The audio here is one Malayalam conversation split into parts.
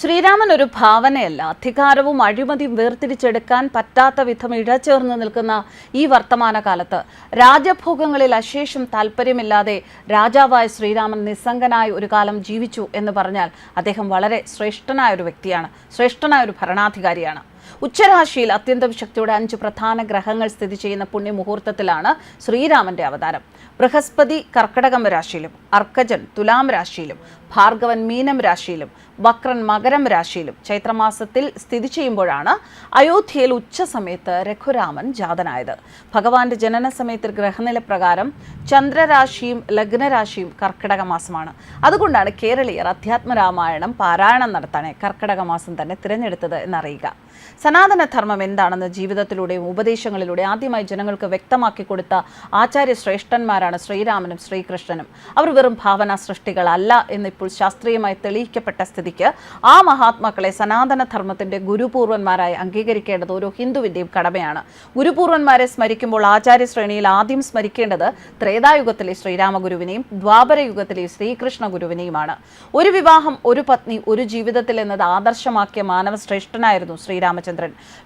ശ്രീരാമൻ ഒരു ഭാവനയല്ല. അധികാരവും അഴിമതിയും വേർതിരിച്ചെടുക്കാൻ പറ്റാത്ത വിധം ഇഴചേർന്ന് നിൽക്കുന്ന ഈ വർത്തമാന കാലത്ത് രാജഭോഗങ്ങളിൽ അശേഷം താല്പര്യമില്ലാതെ രാജാവായ ശ്രീരാമൻ നിസ്സംഗനായി ഒരു കാലം ജീവിച്ചു എന്ന് പറഞ്ഞാൽ അദ്ദേഹം വളരെ ശ്രേഷ്ഠനായ ഒരു വ്യക്തിയാണ്. ശ്രേഷ്ഠനായ ഒരു ഭരണാധികാരിയാണ്. ഉച്ചരാശിയിൽ അത്യന്തം ശക്തിയുടെ അഞ്ച് പ്രധാന ഗ്രഹങ്ങൾ സ്ഥിതി ചെയ്യുന്ന പുണ്യമുഹൂർത്തത്തിലാണ് ശ്രീരാമന്റെ അവതാരം. ബൃഹസ്പതി കർക്കടകം രാശിയിലും അർക്കജൻ തുലാം രാശിയിലും ഭാർഗവൻ മീനം രാശിയിലും വക്രൻ മകരം രാശിയിലും ചൈത്രമാസത്തിൽ സ്ഥിതി ചെയ്യുമ്പോഴാണ് അയോധ്യയിൽ ഉച്ച സമയത്ത് രഘുരാമൻ ജാതനായത്. ഭഗവാന്റെ ജനന സമയത്തിൽ ഗ്രഹനില പ്രകാരം ചന്ദ്രരാശിയും ലഗ്നരാശിയും കർക്കിടക മാസമാണ് അതുകൊണ്ടാണ് കേരളീയർ അധ്യാത്മരാമായണം പാരായണം നടത്താനേ കർക്കിടക മാസം തന്നെ തിരഞ്ഞെടുത്തത് എന്നറിയുക. സനാതനധർമ്മം എന്താണെന്ന് ജീവിതത്തിലൂടെയും ഉപദേശങ്ങളിലൂടെ ആദ്യമായി ജനങ്ങൾക്ക് വ്യക്തമാക്കി കൊടുത്ത ആചാര്യ ശ്രേഷ്ഠന്മാരാണ് ശ്രീരാമനും ശ്രീകൃഷ്ണനും. അവർ വെറും ഭാവന സൃഷ്ടികളല്ല എന്നിപ്പോൾ ശാസ്ത്രീയമായി തെളിയിക്കപ്പെട്ട സ്ഥിതിക്ക് ആ മഹാത്മാക്കളെ സനാതന ധർമ്മത്തിന്റെ ഗുരുപൂർവന്മാരായി അംഗീകരിക്കേണ്ടത് ഓരോ ഹിന്ദുവിന്റെയും കടമയാണ്. ഗുരുപൂർവന്മാരെ സ്മരിക്കുമ്പോൾ ആചാര്യ ശ്രേണിയിൽ ആദ്യം സ്മരിക്കേണ്ടത് ത്രേതായുഗത്തിലെ ശ്രീരാമഗുരുവിനെയും ദ്വാപരയുഗത്തിലെ ശ്രീകൃഷ്ണ ഗുരുവിനെയുമാണ് ഒരു വിവാഹം ഒരു പത്നി ഒരു ജീവിതത്തിൽ എന്നത് ആദർശമാക്കിയ മാനവ ശ്രേഷ്ഠനായിരുന്നു ശ്രീരാമചന്ദ്രൻ.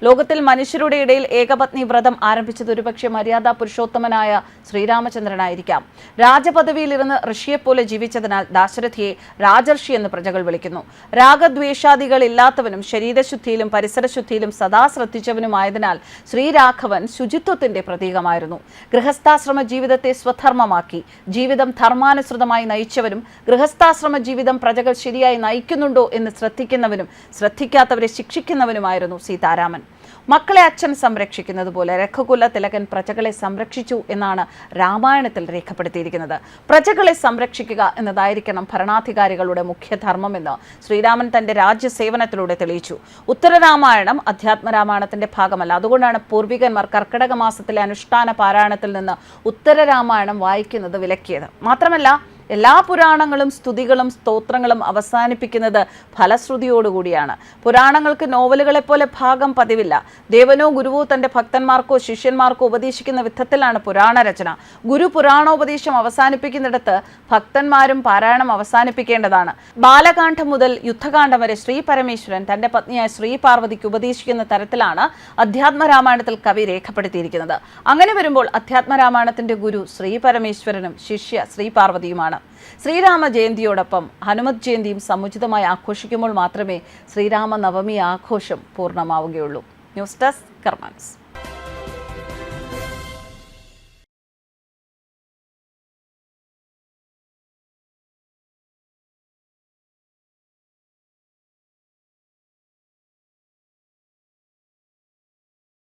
ലോകത്തിൽ മനുഷ്യരുടെ ഇടയിൽ ഏകപത്നി വ്രതം ആരംഭിച്ചത് ഒരുപക്ഷെ മര്യാദ പുരുഷോത്തമനായ ശ്രീരാമചന്ദ്രനായിരിക്കാം. രാജപദവിയിലിരുന്ന് ഋഷിയെപ്പോലെ ജീവിച്ചതിനാൽ ദാശരഥിയെ രാജർഷി എന്ന് പ്രജകൾ വിളിക്കുന്നു. രാഗദ്വേഷാദികളില്ലാത്തവനും ശരീരശുദ്ധിയിലും പരിസരശുദ്ധിയിലും സദാ ശ്രദ്ധിച്ചവനുമായതിനാൽ ശ്രീരാഘവൻ ശുചിത്വത്തിന്റെ പ്രതീകമായിരുന്നു. ഗൃഹസ്ഥാശ്രമ ജീവിതത്തെ സ്വധർമ്മമാക്കി. ജീവിതം ധർമാനുസൃതമായി നയിച്ചവനും ഗൃഹസ്ഥാശ്രമ ജീവിതം പ്രജകൾ ശരിയായി നയിക്കുന്നുണ്ടോ എന്ന് ശ്രദ്ധിക്കുന്നവനും ശ്രദ്ധിക്കാത്തവരെ ശിക്ഷിക്കുന്നവനുമായിരുന്നു സീതാരാമൻ മക്കളെ അച്ഛൻ സംരക്ഷിക്കുന്നത് പോലെ രഘുകുല തിലകൻ പ്രജകളെ സംരക്ഷിച്ചു എന്നാണ് രാമായണത്തിൽ രേഖപ്പെടുത്തിയിരിക്കുന്നത്. പ്രജകളെ സംരക്ഷിക്കുക എന്നതായിരിക്കണം ഭരണാധികാരികളുടെ മുഖ്യധർമ്മമെന്ന് ശ്രീരാമൻ തന്റെ രാജ്യസേവനത്തിലൂടെ തെളിയിച്ചു. ഉത്തരരാമായണം അധ്യാത്മരാമായണത്തിന്റെ ഭാഗമല്ല. അതുകൊണ്ടാണ് പൂർവികന്മാർ കർക്കിടക മാസത്തിലെ അനുഷ്ഠാന പാരായണത്തിൽ നിന്ന് ഉത്തരരാമായണം വായിക്കുന്നത് വിലക്കിയത്. മാത്രമല്ല എല്ലാ പുരാണങ്ങളും സ്തുതികളും സ്തോത്രങ്ങളും അവസാനിപ്പിക്കുന്നത് ഫലശ്രുതിയോടുകൂടിയാണ്. പുരാണങ്ങൾക്ക് നോവലുകളെ പോലെ ഭാഗം പതിവില്ല. ദേവനോ ഗുരുവോ തന്റെ ഭക്തന്മാർക്കോ ശിഷ്യന്മാർക്കോ ഉപദേശിക്കുന്ന വിധത്തിലാണ് പുരാണ രചന ഗുരു പുരാണോപദേശം അവസാനിപ്പിക്കുന്നിടത്ത് ഭക്തന്മാരും പാരായണം അവസാനിപ്പിക്കേണ്ടതാണ്. ബാലകാന്ഡം മുതൽ യുദ്ധകാന്ഡം വരെ ശ്രീ പരമേശ്വരൻ തന്റെ പത്നിയായ ശ്രീ പാർവതിക്ക് ഉപദേശിക്കുന്ന തരത്തിലാണ് അധ്യാത്മരാമായണത്തിൽ കവി രേഖപ്പെടുത്തിയിരിക്കുന്നത്. അങ്ങനെ വരുമ്പോൾ അധ്യാത്മരാമായണത്തിന്റെ ഗുരു ശ്രീ പരമേശ്വരനും ശിഷ്യ ശ്രീ പാർവതിയുമാണ്. ശ്രീരാമ ജയന്തിയോടൊപ്പം ഹനുമത് ജയന്തിയും സമുചിതമായി ആഘോഷിക്കുമ്പോൾ മാത്രമേ ശ്രീരാമനവമി ആഘോഷം പൂർണമാവുകയുള്ളൂ. News desk കർമാൻസ്